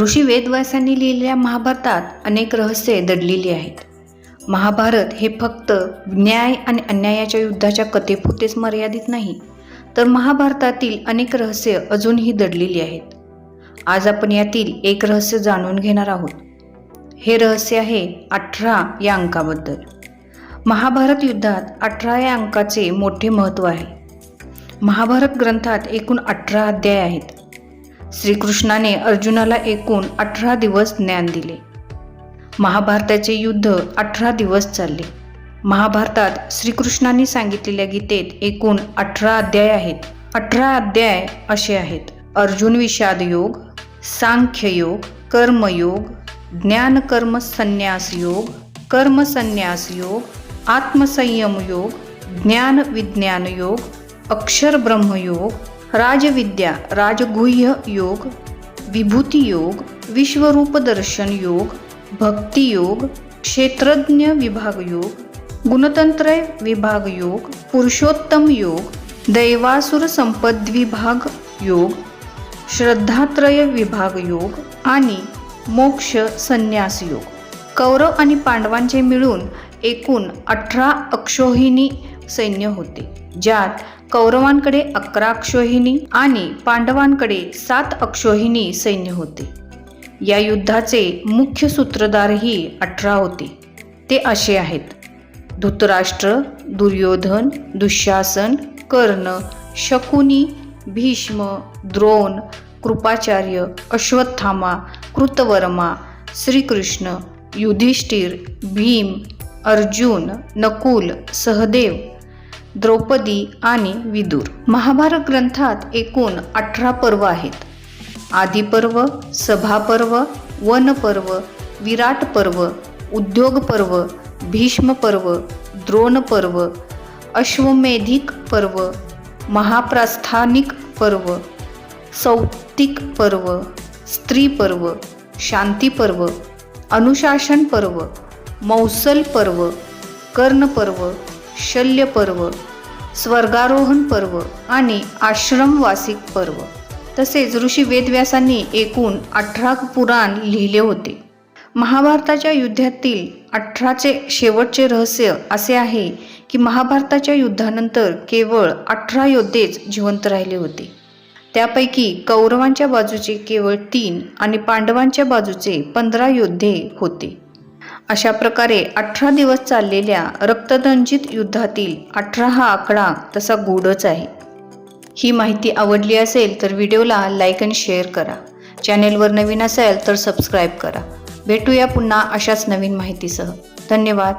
ऋषी वेदव्यासांनी लिहिलेल्या महाभारतात अनेक रहस्ये दडलेली आहेत. महाभारत हे फक्त न्याय आणि अन्यायाच्या युद्धाच्या कथेपुरतेच मर्यादित नाही तर महाभारतातील अनेक रहस्य अजूनही दडलेली आहेत. आज आपण यातील एक रहस्य जाणून घेणार आहोत. हे रहस्य आहे अठरा या अंकाबद्दल. महाभारत युद्धात अठरा या अंकाचे मोठे महत्त्व आहे. महाभारत ग्रंथात एकूण अठरा अध्याय आहेत. श्रीकृष्णाने अर्जुनाला एकूण अठरा दिवस ज्ञान दिले. महाभारताचे युद्ध अठरा दिवस चालले. महाभारतात श्रीकृष्णाने सांगितलेल्या गीतेत एकूण अठरा अध्याय आहेत. अठरा अध्याय असे आहेत. अर्जुन विषाद योग सांख्य योग कर्मयोग ज्ञान कर्म संन्यास योग कर्म संन्यास योग आत्मसंयम योग ज्ञान विज्ञान योग अक्षर ब्रह्मयोग राजविद्या राजगुह्य योग विभूती योग विश्वरूप दर्शन योग भक्तियोग क्षेत्रज्ञ विभाग योग गुणतंत्र विभाग योग पुरुषोत्तम योग दैवासुर संपद्विभाग योग श्रद्धात्रय विभाग योग आणि मोक्ष संन्यास योग. कौरव आणि पांडवांचे मिळून एकूण अठरा अक्षोहिणी सैन्य होते ज्यात कौरवांकडे अकरा अक्षोहिणी आणि पांडवांकडे सात अक्षोहिणी सैन्य होते. या युद्धाचे मुख्य सूत्रधारही अठरा होते. ते असे आहेत. धृतराष्ट्र दुर्योधन दुःशासन कर्ण शकुनी भीष्म द्रोण कृपाचार्य अश्वत्थामा कृतवर्मा श्रीकृष्ण युधिष्ठिर भीम अर्जुन नकुल सहदेव द्रौपदी आणि विदुर. महाभारत ग्रंथात एकूण अठरा पर्व आहेत. आदिपर्व सभापर्व वनपर्व विराट पर्व उद्योग पर्व भीष्म पर्व द्रोण पर्व अश्वमेधिक पर्व महाप्रस्थानिक पर्व सौतिक पर्व स्त्री पर्व शांती पर्व अनुशासन पर्व मौसल पर्व कर्ण पर्व शल्य पर्व स्वर्गारोहण पर्व आणि आश्रमवासिक पर्व. तसेच ऋषी वेदव्यासांनी एकूण अठरा पुराण लिहिले होते. महाभारताच्या युद्धातील अठराचे शेवटचे रहस्य असे आहे की महाभारताच्या युद्धानंतर केवळ अठरा योद्धेच जिवंत राहिले होते. त्यापैकी कौरवांच्या बाजूचे केवळ तीन आणि पांडवांच्या बाजूचे पंधरा योद्धे होते. अशा प्रकारे अठरा दिवस चाललेल्या रक्तदंजित युद्धातील अठरा हा आकडा तसा गूढच आहे. ही माहिती आवडली असेल तर व्हिडिओला लाईक आणि शेअर करा. चॅनेलवर नवीन असेल तर सबस्क्राईब करा. भेटूया पुन्हा अशाच नवीन माहितीसह. धन्यवाद.